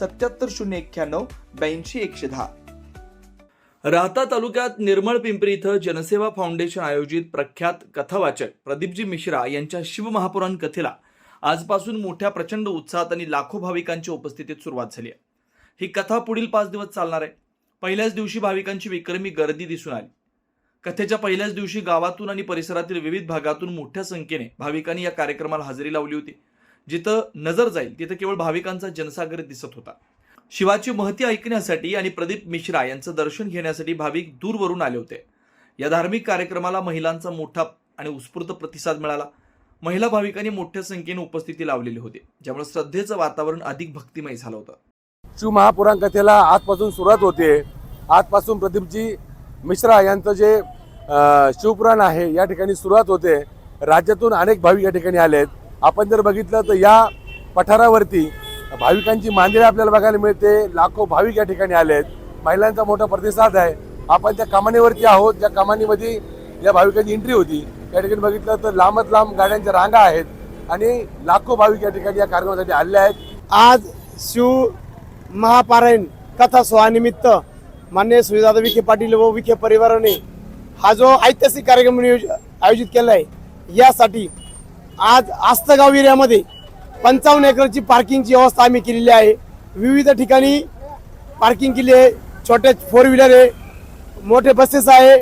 सत्याहत्तर शून्य एक्क्याण्णव ब्याऐंशी एकशे दहा. राहता तालुक्यात निर्मळ पिंपरी इथं जनसेवा फाउंडेशन आयोजित प्रख्यात कथावाचक प्रदीपजी मिश्रा यांच्या शिवमहापुराण कथेला आजपासून मोठ्या प्रचंड उत्साहात आणि लाखो भाविकांच्या उपस्थितीत सुरुवात झाली आहे. ही कथा पुढील पाच दिवस चालणार आहे. पहिल्याच दिवशी भाविकांची विक्रमी गर्दी दिसून आली. कथेच्या पहिल्याच दिवशी गावातून आणि परिसरातील विविध भागातून मोठ्या संख्येने भाविकांनी या कार्यक्रमाला हजेरी लावली होती. जिथं नजर जाईल तिथं केवळ भाविकांचा जनसागर दिसत होता. शिवाची महती ऐकण्यासाठी आणि प्रदीप मिश्रा यांचं दर्शन घेण्यासाठी भाविक दूरवरून आले होते. या धार्मिक कार्यक्रमाला महिलांचा मोठा आणि उत्स्फूर्त प्रतिसाद मिळाला. महिला भाविकांनी मोठ्या संख्येने उपस्थिती लावलेली होती ज्यामुळे श्रद्धेचं वातावरण अधिक भक्तिमय झालं होतं. शिव महापुराण कथेला आजपासून सुरुवात होते. आजपासून प्रदीपजी मिश्रा यांचं जे शिवपुराण आहे या ठिकाणी सुरुवात होते. राज्यातून अनेक भाविक या ठिकाणी आले आहेत आपण जर बघितलं तर या पठारावरती भाविकांची मांदिरे आपल्याला बघायला मिळते. लाखो भाविक या ठिकाणी आलेत महिलांचा मोठा प्रतिसाद आहे. आपण त्या कमानीवरती आहोत. ज्या कमानीमध्ये या भाविकांची एंट्री होती. या ठिकाणी बघितलं तर लांबच लांब गाड्यांच्या रांगा आहेत आणि लाखो भाविक या ठिकाणी या कार्यक्रमासाठी आले आहेत. आज शिव महापारायण कथा सोहानिमित्त मान्य सुविदादा विखे पाटील व विखे परिवाराने हा जो ऐतिहासिक कार्यक्रम आयोजित केला आहे यासाठी आज आस्तगाव एरियामध्ये पंचावन्न एकरची पार्किंगची व्यवस्था आम्ही केलेली आहे. विविध ठिकाणी पार्किंग केली आहे. छोटे फोर व्हीलर आहे. मोठे बसेस आहे.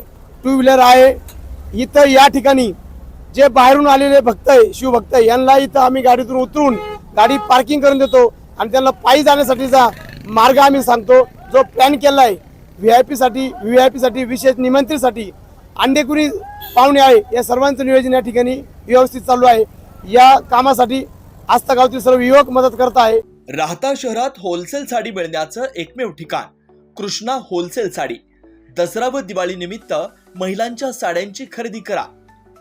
टू व्हीलर आहे. इथं या ठिकाणी जे बाहेरून आलेले भक्त आहे शिवभक्त आहे यांना इथं आम्ही गाडीतून उतरून गाडी पार्किंग करून देतो आणि त्यांना पायी जाण्यासाठीचा मार्ग आम्ही सांगतो. जो प्लॅन केला आहे व्ही आय पीसाठी व्ही आय पीसाठी विशेष निमंत्रितसाठी अंडेकुरी पाहुणे आहे. या सर्वांचं नियोजन या ठिकाणी व्यवस्थित चालू आहे. या कामासाठी आस्था गावतील सर्व युवक मदत करत आहे. राहता शहरात होलसेल साडी मिळण्याचं एकमेव ठिकाण कृष्णा होलसेल साडी. दसरा व दिवाळी निमित्त महिलांच्या साड्यांची खरेदी करा.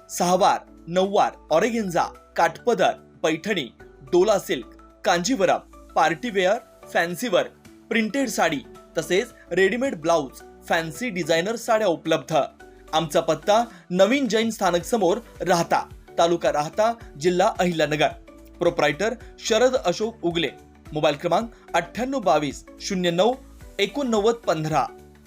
सहावार नऊवार ऑरेगेंजा काठपदर Paithani Dola silk Kanjivaram party wear fancy wear printed sari तसेच रेडीमेड ब्लाऊज फॅन्सी डिझायनर साड्या उपलब्ध. आमचा पत्ता नवीन जैन स्थानक समोर राहता तालुका राहता जिल्हा अहिल्यानगर. प्रोप्रायटर शरद अशोक उगले. मोबाईल क्रमांक अठ्ठ्याण्णव बावीस शून्य नऊ एकोणनव्वद पंधरा.